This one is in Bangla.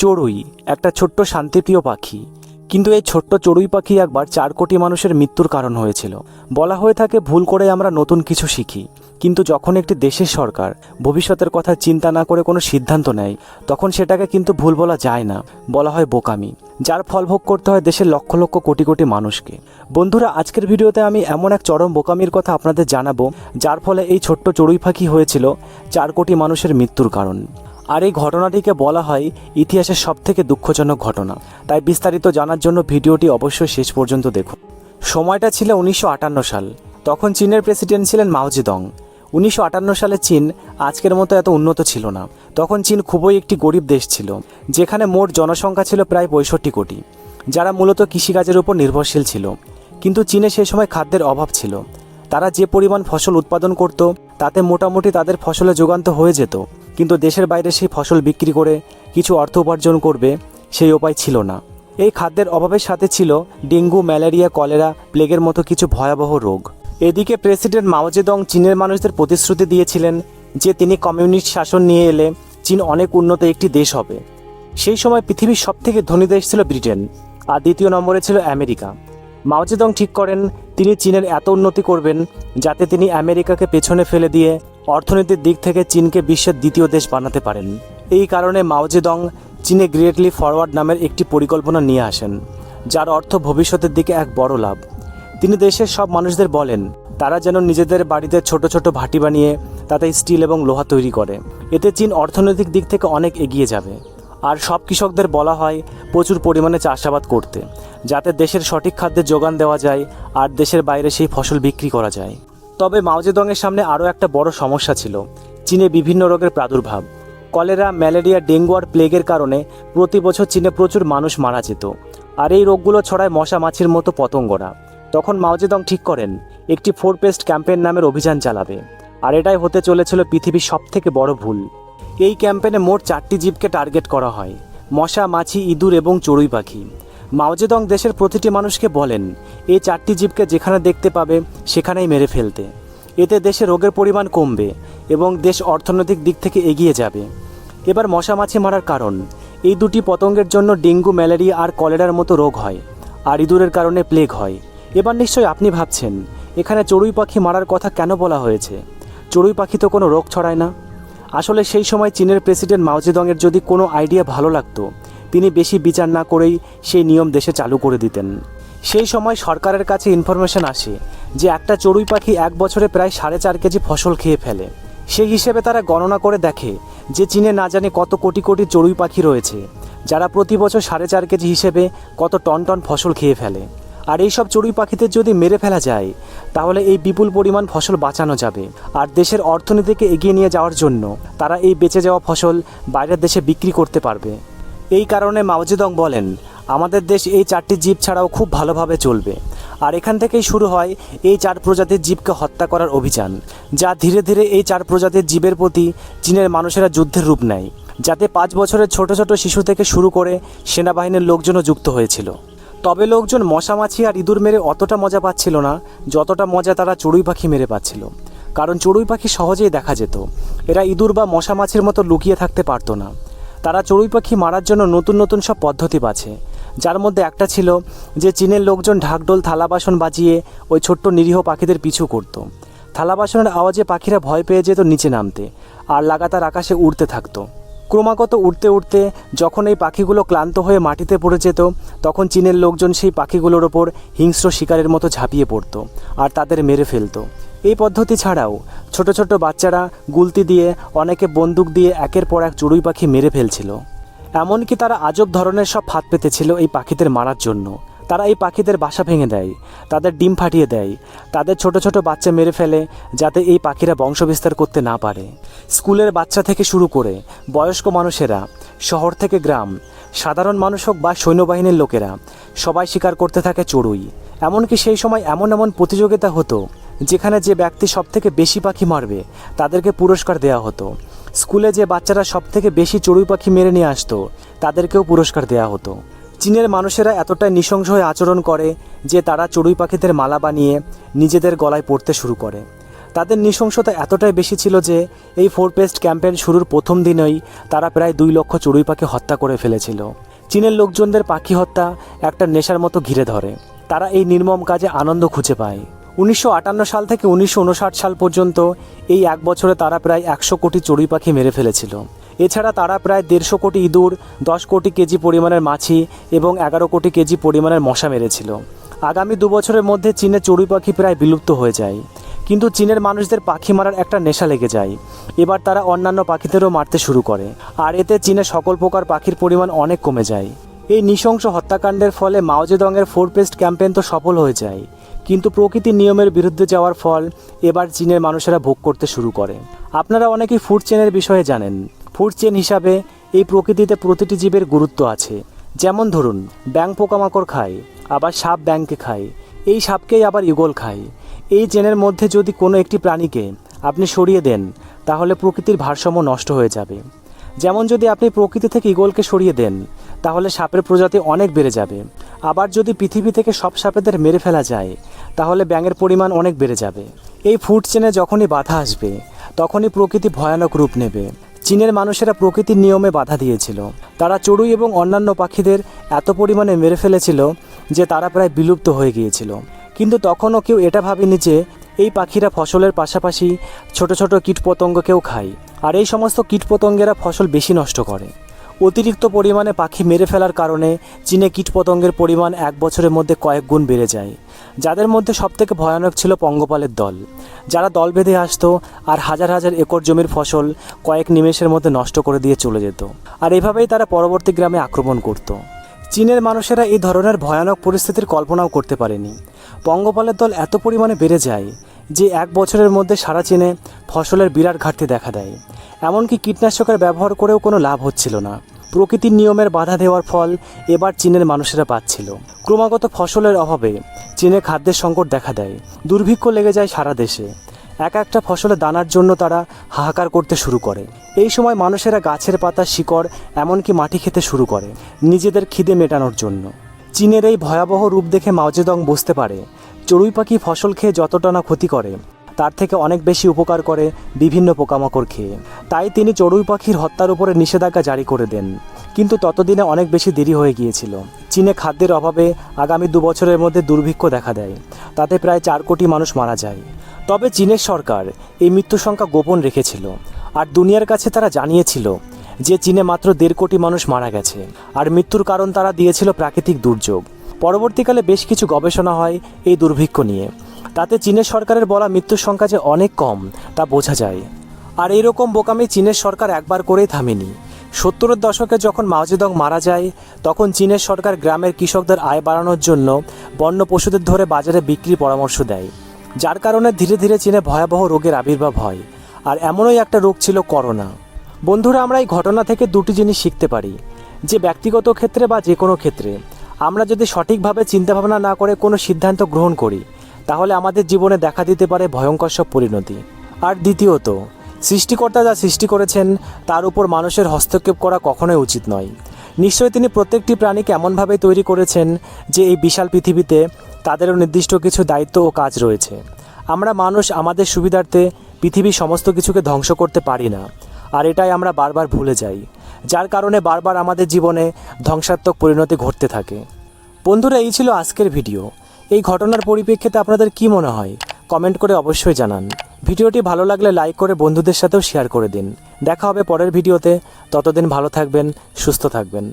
চড়ুই, একটা ছোট্ট শান্তিপ্রিয় পাখি। কিন্তু এই ছোট্ট চড়ুই পাখি একবার চার কোটি মানুষের মৃত্যুর কারণ হয়েছিল। বলা হয়ে থাকে ভুল করে আমরা নতুন কিছু শিখি। কিন্তু যখন একটি দেশের সরকার ভবিষ্যতের কথা চিন্তা না করে কোনো সিদ্ধান্ত নেয়, তখন সেটাকে কিন্তু ভুল বলা যায় না। বলা হয় বোকামি, যার ফল ভোগ করতে হয় দেশের লক্ষ লক্ষ কোটি কোটি মানুষকে। বন্ধুরা, আজকের ভিডিওতে আমি এমন এক চরম বোকামির কথা আপনাদের জানাব, যার ফলে এই ছোট্ট চড়ুই পাখি হয়েছিল চার কোটি মানুষের মৃত্যুর কারণ। আর এই ঘটনাটিকে বলা হয় ইতিহাসের সবথেকে দুঃখজনক ঘটনা। তাই বিস্তারিত জানার জন্য ভিডিওটি অবশ্যই শেষ পর্যন্ত দেখুন। সময়টা ছিল উনিশশো আটান্ন সাল। তখন চীনের প্রেসিডেন্ট ছিলেন মাওজিদং উনিশশো আটান্ন সালে চীন আজকের মতো এত উন্নত ছিল না। তখন চীন খুবই একটি গরিব দেশ ছিল, যেখানে মোট জনসংখ্যা ছিল প্রায় পঁয়ষট্টি কোটি, যারা মূলত কৃষিকাজের উপর নির্ভরশীল ছিল। কিন্তু চীনে সেই সময় খাদ্যের অভাব ছিল। তারা যে পরিমাণ ফসল উৎপাদন করত, তাতে মোটামুটি তাদের ফসলে যোগান্ত হয়ে যেত। কিন্তু দেশের বাইরে সেই ফসল বিক্রি করে কিছু অর্থ উপার্জন করবে সেই উপায় ছিল না। এই খাদ্যের অভাবের সাথে ছিল ডেঙ্গু, ম্যালেরিয়া, কলেরা, প্লেগের মতো কিছু ভয়াবহ রোগ। এদিকে প্রেসিডেন্ট মাওজেদং চীনের মানুষদের প্রতিশ্রুতি দিয়েছিলেন যে তিনি কমিউনিস্ট শাসন নিয়ে এলে চীন অনেক উন্নত একটি দেশ হবে। সেই সময় পৃথিবীর সবথেকে ধনী দেশ ছিল ব্রিটেন, আর দ্বিতীয় নম্বরে ছিল আমেরিকা। মাওজেদং ঠিক করেন তিনি চীনের এত উন্নতি করবেন যাতে তিনি আমেরিকাকে পেছনে ফেলে দিয়ে অর্থনীতির দিক থেকে চীনকে বিশ্বের দ্বিতীয় দেশ বানাতে পারেন। এই কারণে মাওজেদং চীনে গ্রেটলি ফরওয়ার্ড নামের একটি পরিকল্পনা নিয়ে আসেন, যার অর্থ ভবিষ্যতের দিকে এক বড় লাভ। তিনি দেশের সব মানুষদের বলেন, তারা যেন নিজেদের বাড়িতে ছোট ছোট ভাটি বানিয়ে তাতে স্টিল এবং লোহা তৈরি করে। এতে চীন অর্থনৈতিক দিক থেকে অনেক এগিয়ে যাবে। আর সব কৃষকদের বলা হয়, প্রচুর পরিমাণে চাষাবাদ করতে, যাতে দেশের সঠিক খাদ্যের যোগান দেওয়া যায় আর দেশের বাইরে সেই ফসল বিক্রি করা যায়। তবে মাওজেদংয়ের সামনে আরও একটা বড় সমস্যা ছিল, চীনে বিভিন্ন রোগের প্রাদুর্ভাব। কলেরা, ম্যালেরিয়া, ডেঙ্গু আর প্লেগের কারণে প্রতি বছর চীনে প্রচুর মানুষ মারা যেত, আর এই রোগগুলো ছড়ায় মশা মাছির মতো পতঙ্গরা। তখন মাওজেদং ঠিক করেন, একটি ফোর পেস্ট ক্যাম্পেইন নামের অভিযান চালাবে, আর এটাই হতে চলেছিল পৃথিবীর সবথেকে বড় ভুল। এই ক্যাম্পেনে মোট চারটি জীবকে টার্গেট করা হয়, মশা, মাছি, ইঁদুর এবং চড়ুই পাখি। মাওজেদং দেশের প্রতিটি মানুষকে বলেন, এই চারটি জীবকে যেখানে দেখতে পাবে, সেখানেই মেরে ফেলতে। এতে দেশে রোগের পরিমাণ কমবে এবং দেশ অর্থনৈতিক দিক থেকে এগিয়ে যাবে। এবার মশা, মাছি মারার কারণ, এই দুটি পতঙ্গের জন্য ডেঙ্গু, ম্যালেরিয়া আর কলেরার মতো রোগ হয়, আর ইঁদুরের কারণে প্লেগ হয়। এবার নিশ্চয়ই আপনি ভাবছেন, এখানে চড়ুই পাখি মারার কথা কেন বলা হয়েছে? চড়ুই পাখি তো কোনো রোগ ছড়ায় না? আসলে সেই সময় চীনের প্রেসিডেন্ট মাওজেদংয়ের যদি কোনো আইডিয়া ভালো লাগতো, তিনি বেশি বিচার না করেই সেই নিয়ম দেশে চালু করে দিতেন। সেই সময় সরকারের কাছে ইনফরমেশন আসে যে একটা চড়ুই পাখি এক বছরে প্রায় সাড়ে চার কেজি ফসল খেয়ে ফেলে। সেই হিসেবে তারা গণনা করে দেখে যে চীনে না জানে কত কোটি কোটি চড়ুই পাখি রয়েছে, যারা প্রতি বছর সাড়ে চার কেজি হিসেবে কত টন টন ফসল খেয়ে ফেলে। আর এইসব চড়ুই পাখিদের যদি মেরে ফেলা যায়, তাহলে এই বিপুল পরিমাণ ফসল বাঁচানো যাবে। আর দেশের অর্থনীতিকে এগিয়ে নিয়ে যাওয়ার জন্য তারা এই বেঁচে যাওয়া ফসল বাইরের দেশে বিক্রি করতে পারবে। এই কারণে মাওজেদং বলেন, আমাদের দেশ এই চারটি জীব ছাড়াও খুব ভালোভাবে চলবে। আর এখান থেকেই শুরু হয় এই চার প্রজাতির জীবকে হত্যা করার অভিযান, যা ধীরে ধীরে এই চার প্রজাতির জীবের প্রতি চীনের মানুষেরা যুদ্ধের রূপ নেয়, যাতে পাঁচ বছরের ছোট ছোট শিশু থেকে শুরু করে সেনাবাহিনীর লোকজনও যুক্ত হয়েছিল। তবে লোকজন মশা মাছি আর ইঁদুর মেরে অতটা মজা পাচ্ছিল না, যতটা মজা তারা চড়ুই পাখি মেরে পাচ্ছিল। কারণ চড়ুই পাখি সহজেই দেখা যেত। এরা ইঁদুর বা মশা মাছির মতো লুকিয়ে থাকতে পারতো না। তারা চড়ুই পাখি মারার জন্য নতুন নতুন সব পদ্ধতি বাছে। যার মধ্যে একটা ছিল যে চীনের লোকজন ঢাকডোল, থালা বাসন বাজিয়ে ওই ছোট্ট নিরীহ পাখিদের পিছু করত। থালা বাসনের আওয়াজে পাখিরা ভয় পেয়ে যেত নিচে নামতে, আর লাগাতার আকাশে উড়তে থাকতো। ক্রমাগত উড়তে উড়তে যখন এই পাখিগুলো ক্লান্ত হয়ে মাটিতে পড়ে যেত, তখন চীনের লোকজন সেই পাখিগুলোর ওপর হিংস্র শিকারের মতো ঝাঁপিয়ে পড়তো আর তাদের মেরে ফেলতো। এই পদ্ধতি ছাড়াও ছোট ছোট বাচ্চারা গুলতি দিয়ে, অনেকে বন্দুক দিয়ে একের পর এক চড়ুই পাখি মেরে ফেলছিল। এমনকি তারা আজব ধরনের সব ফাঁদ পেতেছিল এই পাখিদের মারার জন্য। তারা এই পাখিদের বাসা ভেঙে দেয়, তাদের ডিম ফাটিয়ে দেয়, তাদের ছোট ছোট বাচ্চা মেরে ফেলে যাতে এই পাখিরা বংশবিস্তার করতে না পারে। স্কুলের বাচ্চা থেকে শুরু করে বয়স্ক মানুষেরা, শহর থেকে গ্রাম, সাধারণ মানুষ হোক বা সৈন্যবাহিনীর লোকেরা, সবাই শিকার করতে থাকে চড়ুই। এমনকি সেই সময় এমন এমন প্রতিযোগিতা হতো, যেখানে যে ব্যক্তি সব থেকে বেশি পাখি মারবে, তাদেরকে পুরস্কার দেওয়া হতো। স্কুলে যে বাচ্চারা সব থেকে বেশি চড়ুই পাখি মেরে নিয়ে আসতো, তাদেরকেও পুরস্কার দেওয়া হতো। চীনের মানুষেরা এতটাই নৃশংস হয়ে আচরণ করে যে তারা চড়ুই পাখিদের মালা বানিয়ে নিজেদের গলায় পড়তে শুরু করে। তাদের নৃশংসতা এতটাই বেশি ছিল যে এই ফোর পেস্ট ক্যাম্পেন শুরুর প্রথম দিনেই তারা প্রায় দুই লক্ষ চড়ুই পাখি হত্যা করে ফেলেছিল। চীনের লোকজনদের পাখি হত্যা একটা নেশার মতো ঘিরে ধরে। তারা এই নির্মম কাজে আনন্দ খুঁজে পায়। উনিশশো আটান্ন সাল থেকে উনিশশো উনষাট সাল পর্যন্ত এই এক বছরে তারা প্রায় একশো কোটি চড়ুই পাখি মেরে ফেলেছিল। এছাড়া তারা প্রায় দেড়শো কোটি ইঁদুর, দশ কোটি কেজি পরিমাণের মাছি এবং এগারো কোটি কেজি পরিমাণের মশা মেরেছিল। আগামী দু বছরের মধ্যে চীনে চড়ুই পাখি প্রায় বিলুপ্ত হয়ে যায়। কিন্তু চীনের মানুষদের পাখি মারার একটা নেশা লেগে যায়। এবার তারা অন্যান্য পাখিদেরও মারতে শুরু করে। আর এতে চীনে সকল প্রকার পাখির পরিমাণ অনেক কমে যায়। এই নৃশংস হত্যাকাণ্ডের ফলে মাওজেদংয়ের ফোর পেস্ট ক্যাম্পেইন তো সফল হয়ে যায়। কিন্তু প্রকৃতির নিয়মের বিরুদ্ধে যাওয়ার ফল এবার চীনের মানুষেরা ভোগ করতে শুরু করে। আপনারা অনেকেই ফুড চেনের বিষয়ে জানেন। ফুড চেন হিসাবে এই প্রকৃতিতে প্রতিটি জীবের গুরুত্ব আছে। যেমন ধরুন ব্যাং পোকামাকড় খায়, আবার সাপ ব্যাংকে খায়, এই সাপকেই আবার ইগল খায়। এই চেনের মধ্যে যদি কোনো একটি প্রাণীকে আপনি সরিয়ে দেন, তাহলে প্রকৃতির ভারসাম্য নষ্ট হয়ে যাবে। যেমন যদি আপনি প্রকৃতি থেকে ইগলকে সরিয়ে দেন, তাহলে সাপের প্রজাতি অনেক বেড়ে যাবে। আবার যদি পৃথিবী থেকে সব সাপেদের মেরে ফেলা যায়, তাহলে ব্যাঙের পরিমাণ অনেক বেড়ে যাবে। এই ফুড চেনে যখনই বাধা আসবে, তখনই প্রকৃতি ভয়ানক রূপ নেবে। চীনের মানুষেরা প্রকৃতির নিয়মে বাধা দিয়েছিল। তারা চড়ুই এবং অন্যান্য পাখিদের এত পরিমাণে মেরে ফেলেছিল যে তারা প্রায় বিলুপ্ত হয়ে গিয়েছিল। কিন্তু তখনও কেউ এটা ভাবেনি যে এই পাখিরা ফসলের পাশাপাশি ছোট ছোট কীটপতঙ্গকেও খায়। আর এই সমস্ত কীটপতঙ্গেরা ফসল বেশি নষ্ট করে। অতিরিক্ত পরিমাণে পাখি মেরে ফেলার কারণে চীনে কীটপতঙ্গের পরিমাণ এক বছরের মধ্যে কয়েক গুণ বেড়ে যায়। যাদের মধ্যে সবথেকে ভয়ানক ছিল পঙ্গপালের দল। যারা দল বেঁধে আসতো আর হাজার হাজার একর জমির ফসল কয়েক নিমেষের মধ্যে নষ্ট করে দিয়ে চলে যেত। আর এভাবেই তারা পরবর্তী গ্রামে আক্রমণ করত। চীনের মানুষেরা এই ধরনের ভয়ানক পরিস্থিতির কল্পনাও করতে পারেনি। পঙ্গপালের দল এত পরিমাণে বেড়ে যায় যে এক বছরের মধ্যে সারা চীনে ফসলের বিরাট ঘাটতি দেখা দেয়। এমনকি কীটনাশকের ব্যবহার করেও কোনো লাভ হচ্ছিল না। প্রকৃতির নিয়মের বাধা দেওয়ার ফল এবার চীনের মানুষেরা পাচ্ছিল। ক্রমাগত ফসলের অভাবে চীনে খাদ্যের সংকট দেখা দেয়। দুর্ভিক্ষ লেগে যায় সারা দেশে। এক একটা ফসলে দানার জন্য তারা হাহাকার করতে শুরু করে। এই সময় মানুষেরা গাছের পাতা, শিকড়, এমনকি মাটি খেতে শুরু করে নিজেদের খিদে মেটানোর জন্য। চীনের এই ভয়াবহ রূপ দেখে মাওজেদং বুঝতে পারে, চড়ুই পাখি ফসল খেয়ে যতটা না ক্ষতি করে তার থেকে অনেক বেশি উপকার করে বিভিন্ন পোকামাকড় খেয়ে। তাই তিনি চড়ুই পাখির হত্যার উপরে নিষেধাজ্ঞা জারি করে দেন। কিন্তু ততদিনে অনেক বেশি দেরি হয়ে গিয়েছিল। চীনে খাদ্যের অভাবে আগামী দু বছরের মধ্যে দুর্ভিক্ষ দেখা দেয়। তাতে প্রায় চার কোটি মানুষ মারা যায়। তবে চীনের সরকার এই মৃত্যু সংখ্যা গোপন রেখেছিল। আর দুনিয়ার কাছে তারা জানিয়েছিল যে চীনে মাত্র দেড় কোটি মানুষ মারা গেছে। আর মৃত্যুর কারণ তারা দিয়েছিল প্রাকৃতিক দুর্যোগ। পরবর্তীকালে বেশ কিছু গবেষণা হয় এই দুর্ভিক্ষ নিয়ে। তাতে চীনের সরকারের বলা মৃত্যুর সংখ্যা যে অনেক কম, তা বোঝা যায়। আর এইরকম বোকামি চীনের সরকার একবার করেই থামেনি। সত্তরের দশকে যখন মাওজেদং মারা যায়, তখন চীনের সরকার গ্রামের কৃষকদের আয় বাড়ানোর জন্য বন্য পশুদের ধরে বাজারে বিক্রির পরামর্শ দেয়। যার কারণে ধীরে ধীরে চীনে ভয়াবহ রোগের আবির্ভাব হয়। আর এমনই একটা রোগ ছিল করোনা। বন্ধুরা, আমরা এই ঘটনা থেকে দুটি জিনিস শিখতে পারি। যে ব্যক্তিগত ক্ষেত্রে বা যে কোনো ক্ষেত্রে, আমরা যদি সঠিকভাবে চিন্তাভাবনা না করে কোনো সিদ্ধান্ত গ্রহণ করি তাহলে আমাদের জীবনে দেখা দিতে পারে ভয়ঙ্কর সব পরিণতি। আর দ্বিতীয়ত, সৃষ্টিকর্তা যা সৃষ্টি করেছেন, তার উপর মানুষের হস্তক্ষেপ করা কখনোই উচিত নয়। নিশ্চয়ই তিনি প্রত্যেকটি প্রাণীকে এমনভাবে তৈরি করেছেন যে এই বিশাল পৃথিবীতে তাদেরও নির্দিষ্ট কিছু দায়িত্ব ও কাজ রয়েছে। আমরা মানুষ আমাদের সুবিধার্থে পৃথিবীর সমস্ত কিছুকে ধ্বংস করতে পারি না, আর এটাই আমরা বারবার ভুলে যাই, যার কারণে বারবার আমাদের জীবনে ধ্বংসাত্মক পরিণতি ঘটতে থাকে। বন্ধুরা, এই ছিল আজকের ভিডিও। এই ঘটনার পরিপ্রেক্ষিতে আপনাদের কি মনে হয়? কমেন্ট করে অবশ্যই জানান। ভিডিওটি ভালো লাগলে লাইক করে বন্ধুদের সাথেও শেয়ার করে দিন। দেখা হবে পরের ভিডিওতে। ততদিন ভালো থাকবেন, সুস্থ থাকবেন।